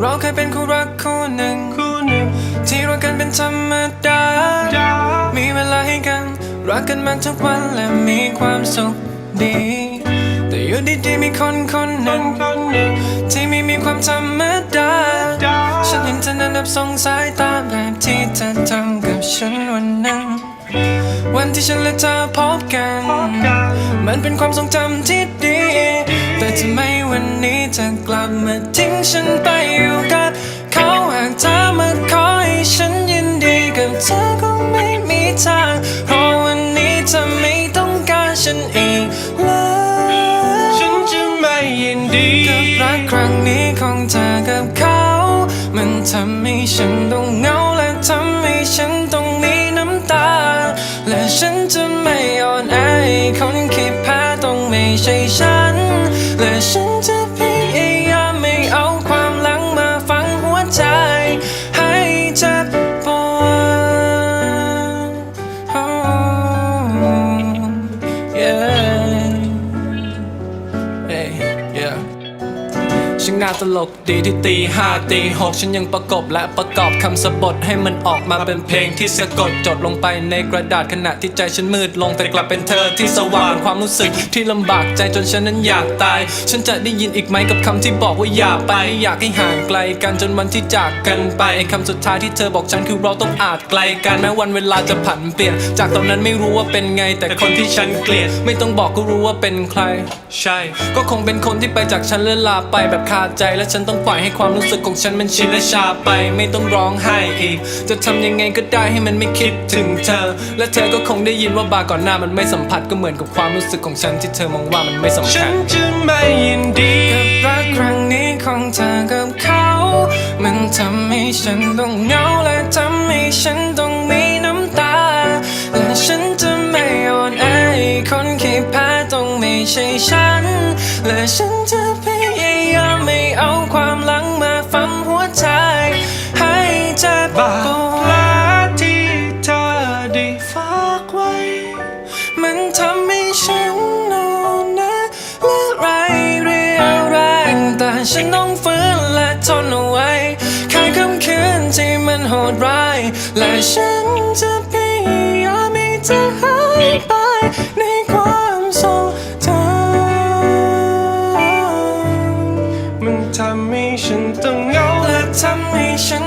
เราเคยเป็นคู่รักคู่หนึ่ง ที่รักกันเป็นธรรมดา มีเวลาให้กัน รักกันมากทุกวันและมีความสุขดี แต่อยู่ดีๆมีคนคนหนึ่ง ที่ไม่มีความธรรมดา ฉันเห็นเธอนั้นนับสงสายตาแบบที่เธอทำกับฉันวันนั้นวันที่ฉันและเธอพบกัน มันเป็นความทรงจำที่ดีแต่ทำไมวันนี้เธอกลับมาทิ้งฉันไปอยู่กับเขาหากเธอมาขอให้ฉันยินดีกับเธอก็ไม่มีทางเพราะวันนี้เธอไม่ต้องการฉันอีกเลยฉันจะไม่ยินดีกับรักครั้งนี้ของเธอกับเขา มันทำให้ฉันต้องเหงาและทำให้ฉันต้องมีน้ำตา และฉันจะไม่อ่อนแอคนคิดแพ้ต้องไม่ใช่ฉัน และฉันจะพยายามไม่เอาความหลังมาฝังหัวใจ ให้เจ็บปวด Oh, yeah. Hey, yeah. ช่างน่าตลกดีที่ตีห้าตีหกฉันยังประกบและประกอบคำสะบทให้มันออกมาเป็นเพลงที่สะกดจดลงไปในกระดาษขณะที่ใจฉันมืดลงแต่กลับเป็นเธอที่สว่างความรู้สึกที่ลำบากใจจนฉันนั้นอยากตาย ฉันจะได้ยินอีกไหมกับคำที่บอกว่าอย่าไป อยากให้ห่างไกลกันจนวันที่จากกันไปไอคำสุดท้ายที่เธอบอกฉันคือเราต้องอาจไกลกันแม้วันเวลาจะผันเปลี่ยน จากตอนนั้นไม่รู้ว่าเป็นไง แต่คนที่ฉันเกลียด ไม่ต้องบอกก็รู้ว่าเป็นใคร ใช่ ก็คงเป็นคนที่ไปจากฉันเลื่อนลาไปแบบาใจ และฉันต้องปล่อยให้ความรู้สึกของฉันมันชินและชาไป ไม่ต้องร้องไห้อีก จะทำยังไงก็ได้ให้มันไม่คิดถึงเธอ และเธอก็คงได้ยินว่าบาร์ก่อนหน้ามันไม่สัมผัสก็เหมือนกับความรู้สึกของฉันที่เธอมองว่ามันไม่สำฉัคันจะไม่ยินดีกับรักครั้งนี้ของเธอกับเขา มันทำให้ฉันต้องเหงาและทำให้ฉันต้องมีน้ำตา และฉันจะไม่อ่อนแอคนขี้แพ้ต้องไม่ใช่ฉัน และฉันจะ ไม่เอาความหลังมาฝังหัวใจ ให้เจ็บบาปดวแลดที่เธอได้ฝากไว้ มันทำให้ฉันนอนนะและไรเรียวแรงแต่ฉันต้องฝืนและทนเอาไว้แค่คำคืนที่มันโหดร้าย และฉันจะพยายามให้เธอหายไป ทำให้ฉันต้องเหงาและทำให้ฉัน